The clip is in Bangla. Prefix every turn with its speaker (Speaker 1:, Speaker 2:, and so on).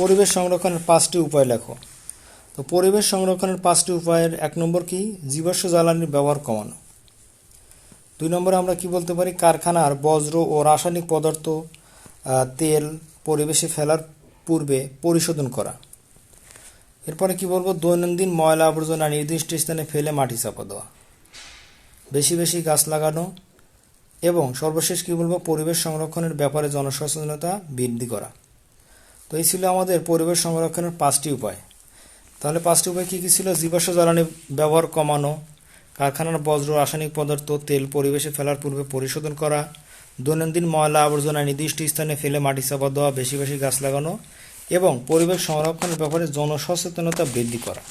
Speaker 1: পরিবেশ সংরক্ষণের পাঁচটি উপায় লেখো। তো পরিবেশ সংরক্ষণের পাঁচটি উপায়ের এক নম্বর কি? জীবাশ্ম জ্বালানির ব্যবহার কমানো। দুই নম্বরে আমরা কি বলতে পারি? কারখানার বজ্র ও রাসায়নিক পদার্থ তেল পরিবেশে ফেলার পূর্বে পরিশোধন করা। এরপরে কি বলব? দৈনন্দিন ময়লা আবর্জনা নির্দিষ্ট স্থানে ফেলে মাটি চাপা দেওয়া। বেশি বেশি গাছ লাগানো এবং সর্বশেষ কি বলব? পরিবেশ সংরক্ষণের ব্যাপারে জনসচেতনতা বৃদ্ধি করা। তো এই ছিল আমাদের পরিবেশ সংরক্ষণের পাঁচটি উপায়। তাহলে পাঁচটি উপায় কী কী ছিল? জীবাশ্ম জ্বালানি ব্যবহার কমানো, কারখানার বজ্র রাসায়নিক পদার্থ, তেল পরিবেশে ফেলার পূর্বে পরিশোধন করা, দৈনন্দিন ময়লা আবর্জনা নির্দিষ্ট স্থানে ফেলে মাটি চাপা দেওয়া, বেশি বেশি গাছ লাগানো এবং পরিবেশ সংরক্ষণের ব্যাপারে জনসচেতনতা বৃদ্ধি করা।